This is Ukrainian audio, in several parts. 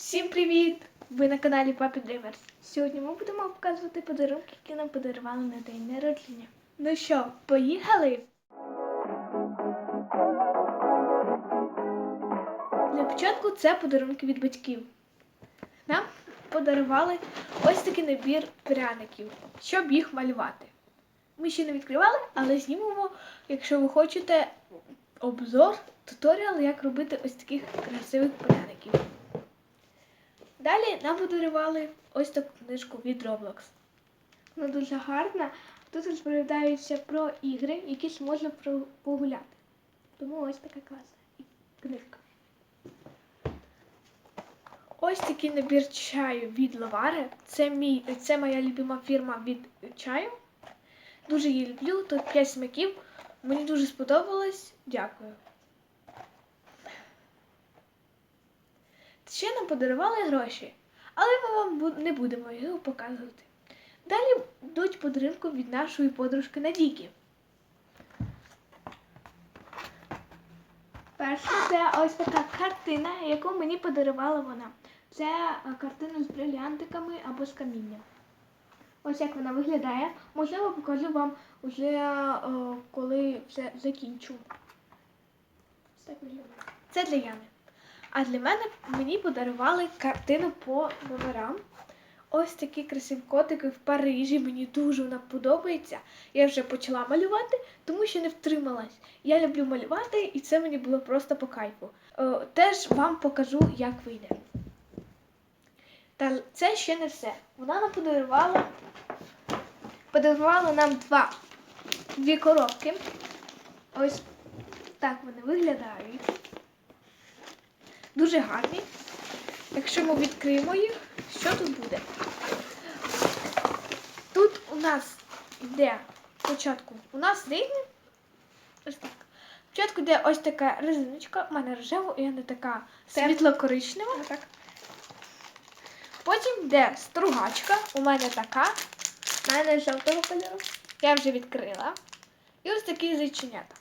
Всім привіт! Ви на каналі Папі Дріверс. Сьогодні ми будемо показувати подарунки, які нам подарували на день народження. Ну що, поїхали? Для початку це подарунки від батьків. Нам подарували ось такий набір пряників, щоб їх малювати. Ми ще не відкривали, але знімемо, якщо ви хочете, обзор, туторіал, як робити ось таких красивих пряників. Далі нам подарували ось таку книжку від Roblox. Вона дуже гарна. Тут розповідається про ігри, які можна погуляти. Тому ось така класна книжка. Ось такий набір чаю від Лавари. Це, мій, це моя любима фірма від чаю. Дуже її люблю. Тут 5 смаків. Мені дуже сподобалось. Дякую. Ще нам подарували гроші, але ми вам не будемо його показувати. Далі йдуть подарунки від нашої подружки Надійки. Перше, це ось така картина, яку мені подарувала вона. Це е, картина з брилянтиками або з камінням. Ось як вона виглядає. Можливо, покажу вам вже е, коли все закінчу. Це для Яни. А для мене мені подарували картину по номерам. Ось такі красиві котики в Парижі. Мені дуже вона подобається. Я вже почала малювати, тому що не втрималась. Я люблю малювати, і це мені було просто по кайфу. Е, теж вам покажу, як вийде. Та це ще не все. Вона нам подарувала, подарувала нам два дві коробки. Ось так вони виглядають дуже гарні. Якщо ми відкриємо їх, що тут буде? Тут у нас йде спочатку у нас різні. Ось так. Спочатку йде ось така резиночка, у мене рожева, і вона така світло-коричнева. Так. Потім йде стругачка, у мене така, у мене жовтого кольору. Я вже відкрила. І ось такі зайченята.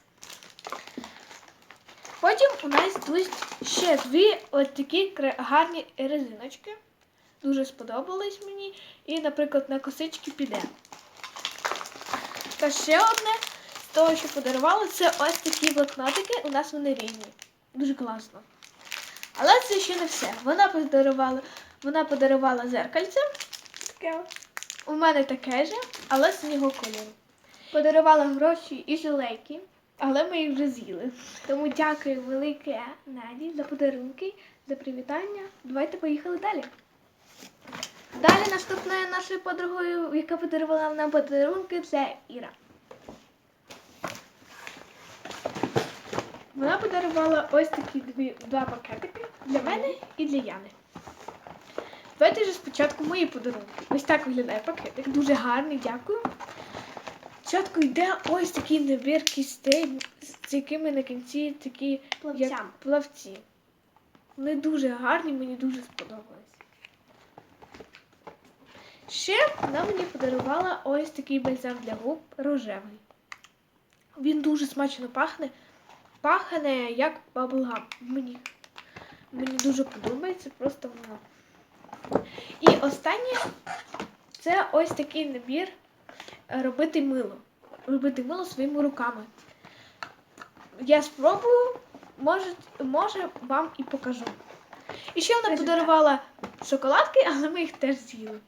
Потім у нас йдуть ще дві ось такі гарні резиночки. Дуже сподобались мені. І, наприклад, на косички піде. Та ще одне з того, що подарували, це ось такі блокнотики. У нас вони різні. Дуже класно. Але це ще не все. Вона подарувала, вона подарувала зеркальце. Таке. У мене таке же, але синього кольору. Подарувала гроші і жилейки, але ми їх вже з'їли. Тому дякую велике Наді за подарунки, за привітання. Давайте поїхали далі. Далі наступною нашою подругою, яка подарувала нам подарунки, це Іра. Вона подарувала ось такі дві, два пакетики для мене і для Яни. Давайте вже спочатку мої подарунки. Ось так виглядає пакетик. Дуже гарний, дякую. Спочатку йде ось такий набір кістей, з якими на кінці такі як плавці. Вони дуже гарні, мені дуже сподобались. Ще вона мені подарувала ось такий бальзам для губ рожевий. Він дуже смачно пахне. Пахне як баблгам. Мені, мені дуже подобається, просто воно. І останнє це ось такий набір робити мило. Робити мило своїми руками. Я спробую, може, може вам і покажу. І ще вона подарувала шоколадки, але ми їх теж з'їли.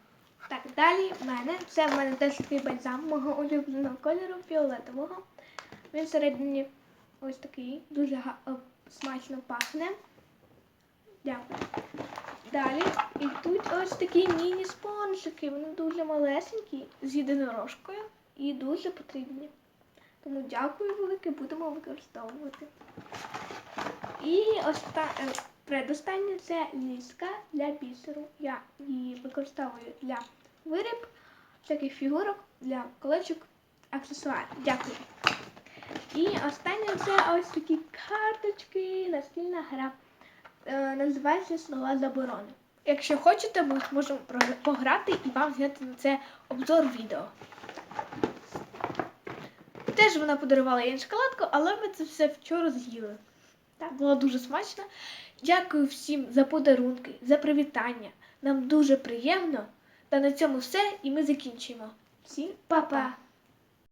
Так, далі в мене. Це в мене теж такий бальзам мого улюбленого кольору фіолетового. Він всередині ось такий, дуже смачно пахне. Дякую. Далі йдуть ось такі міні-спонжики. Вони дуже малесенькі, з єдинорожкою і дуже потрібні. Тому дякую велике, будемо використовувати. І оста... е, предостаннє це ліска для бісеру. Я її використовую для виріб, всяких фігурок, для колечок, аксесуарів. Дякую. І останнє це ось такі карточки, настільна гра. Е, називається Слова заборони. Якщо хочете, ми можемо пограти і вам зняти на це обзор відео. Теж вона подарувала їй шоколадку, але ми це все вчора з'їли. Так, було дуже смачно. Дякую всім за подарунки, за привітання. Нам дуже приємно. Та на цьому все, і ми закінчуємо. Всім па-па!